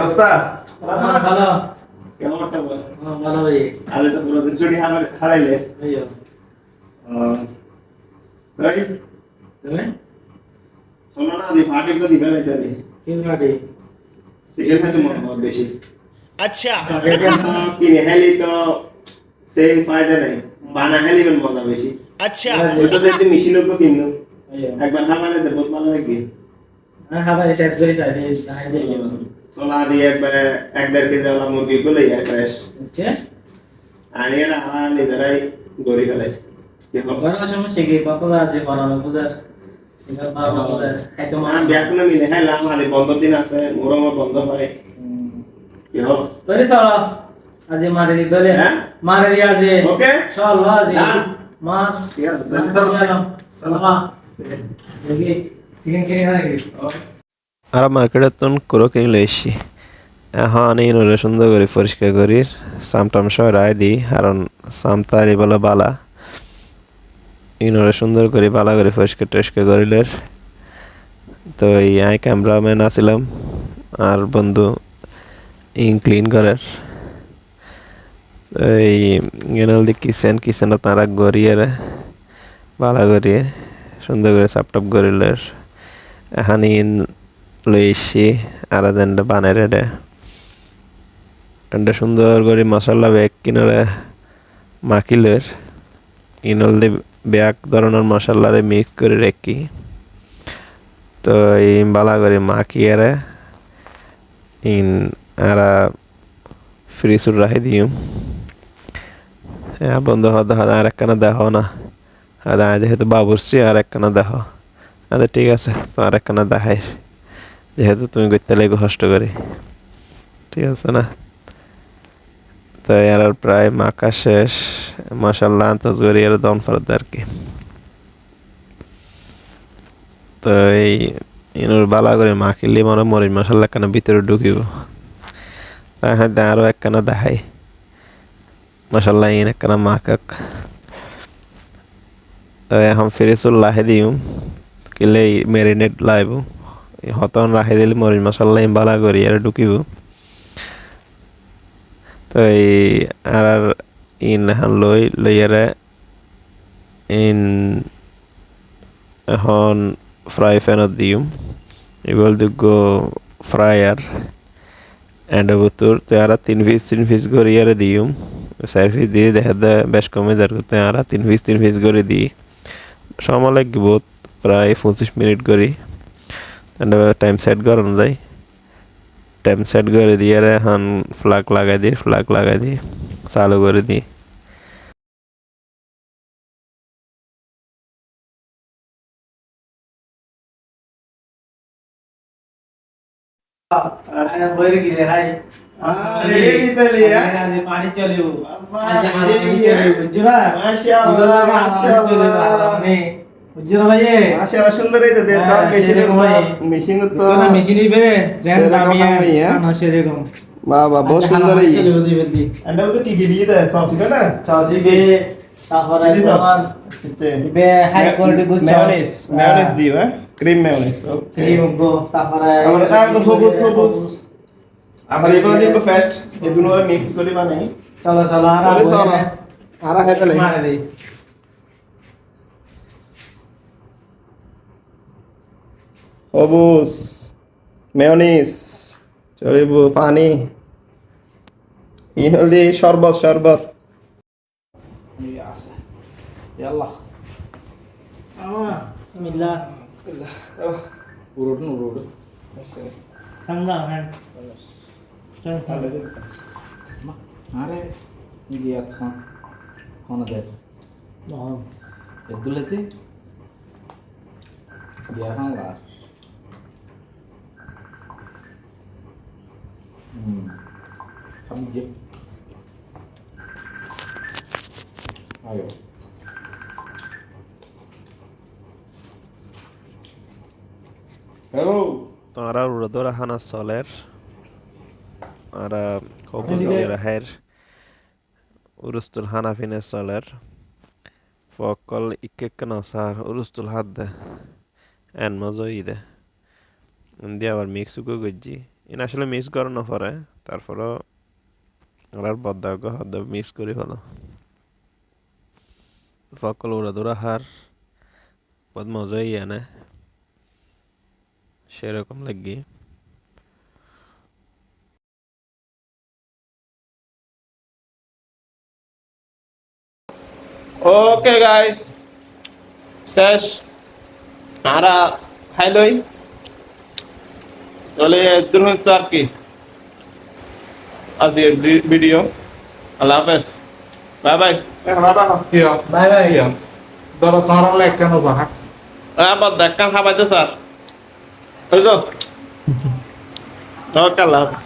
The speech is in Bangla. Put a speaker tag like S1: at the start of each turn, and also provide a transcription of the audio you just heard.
S1: অবস্থা?
S2: ভালো। ভাই।
S1: আজ তো পুরো দিন ছুটি হারাইলে। ভাই না দি ফাটে কদি ফেলে দি
S2: কি
S1: বেশি।
S3: আচ্ছা।
S1: এটা সব হেলি তো সেম ফায়দা নাই। বেশি?
S3: আচ্ছা।
S1: ওটা দেখতে মেশিনও কো
S2: কিনলো।
S1: একবার হামারে দেবো মালা
S2: হ্যাঁ হ্যাঁ ভাই শেষ করে হাই দিয়ে
S1: একবারে এক দেড় কেজি ওলা মুরগি গুলো ইয়া ফ্রেশ
S2: হচ্ছে
S1: আনিয়ে আর নিজেরাই গড়ি ফেলে।
S2: ঘরের সমস্যা কি কত আছে বানানো পূজার এটা বানানো পূজার খাইতে
S1: মা
S2: মা
S1: বিয়া কোনো মিলে হ্যাঁ লাম আলি বন্ধ দিন আছে মোর আমার বন্ধ হয়।
S2: চলো। আজি মারে দি গলে।
S1: হ্যাঁ?
S2: মারে দি আজি।
S1: ওকে?
S2: চলো আজি। মা
S1: ঠিক আছে চলো।
S2: চলো। চলো দেখি চিকেন কিনে নাকি?
S4: আর মার্কেটের তুন কুরো কিনলে এসছি এখন এই নলে সুন্দর করে পরিষ্কার করি, সামটাম সহ রায় দিই, কারণ সামতালি বলে বালা। এই নলে সুন্দর করে বালা করে পরিষ্কার টরিষ্কার করিলে। তো এই আই ক্যামেরাম্যান আসিলাম আর বন্ধু ইন ক্লিন করার। এই গেনল কিচেন কিচেন তারা গড়িয়ে বালা করিয়ে সুন্দর করে সাপটাপ করিলে। এখন ইন লই এসছি আর যেনটা বানাই রেডে এটা সুন্দর করে মশলা ব্যাগ কিনরে মাখিলের ইনল দিয়ে ব্যাগ ধরনের মশলারে মিক্স করে রেখি। তো এই বালা করে মাখিয়ে ইন আর ফ্রিজুর রাখি দিও। হ্যাঁ বন্ধু হতে আর একখানা দেখো না। আর যেহেতু বাবুরছি আর একখানা দেখো। আচ্ছা ঠিক আছে তো আর একখানা দেখাই। যেহেতু তুমি করতে লাগো কষ্ট করে। ঠিক আছে না? তো এর প্রায় মাখা শেষ। মাসাল্লাহ আন্তাজ করি এর দন ফরত আর কি। তো এই ইনুর বালা করে মাখিলে মনে মরিচ মশলা একখানা ভিতরে ঢুকিব। তাই হয়তো আরও একখানা দেখাই। মশাল্লাহ ইন একখানা মাখাক। তো এখন ফিরে চুল লাহে দিম। কিলে মেরিনেট লাইব। হতন রাখি দিলে মরিচ মশলা বালা করি আর ঢুকিব। তো এই আর আর ইন লই লইয়ারে ইন এখন ফ্রাই প্যানত দিম। এগুলো দিগ ফ্রাই আর এন্ড বুতুর তো আর তিন পিস তিন পিস করে ইয়ারে দিম। চার পিস দিয়ে দেখা দেয় বেশ কমে যার করতে আর তিন পিস তিন পিস করে দিই সময় লাগবে প্রায় পঁচিশ মিনিট করি টাইম সেট করানো যায় টাইম সেট করে দিয়ে এখন ফ্লাগ লাগাই দিই ফ্লাগ লাগাই দিই চালু করে দিই
S2: পানি চলিও আমার বুঝলা ভাই
S1: মাশাআল্লাহ সুন্দর এই তো দেখ
S2: হ্যাঁ,
S1: মেশিন মেশিন তো
S2: না মেশিন ইবে জেন
S1: সেরকম হ্যাঁ?
S2: না সেরকম।
S1: বাবা বহুত
S2: আচ্ছা,
S1: সুন্দর এই এটা তো টিকি দিয়ে দেয় সস এটা না?
S2: চাষি বে তারপরে তোমার ইবে high quality good
S1: mayonnaise mayonnaise দিও হ্যাঁ? ক্রিম মেয়োনিজ
S2: ক্রিম গো তারপরে
S1: তারপরে তার তো সবুজ সবুজ আমার এগুলো দিয়ে ফার্স্ট এই দুটো মিক্স করে বানাই
S2: চলো চলো আর
S1: আরে হ্যাঁ পেলে
S2: মারে দেই।
S1: অবুস মেয়নিস চলিব পানি। ইনলি শরবত শরবত।
S5: আরে গিয়া খান। খানা দেখ এগুলোতে? গিয়া খান আমি যে আয়ো হ্যালো
S4: তোমরা উড়দোরা হানা চলের আর কবুল হের উরুস্তুল হানাফিনে চলের ফকল ইকেক নসার উরুস্তুল হাত দে এন মজো ইদে দিয়ে আবার মিক্স উকো গজ্জি ইন আসলে মিস করে না পরে তারপরও আর বদ্দাগ্য হদ্দ মিস করি ফেলো ফকল উড়া দৌড়া হার, বহুত মজাই আনে সেরকম লাগি।
S1: ওকে গাইস শেষ আমরা খাইলই চলে দূর হচ্ছে আর কি আজকের ভিডিও আল্লাহ হাফেজ bye bye.
S2: Bye bye.
S5: Doro toro lek kan bahak.
S1: আবার দেখান খাবাইতে স্যার ওই তো আল্লাহ হাফেজ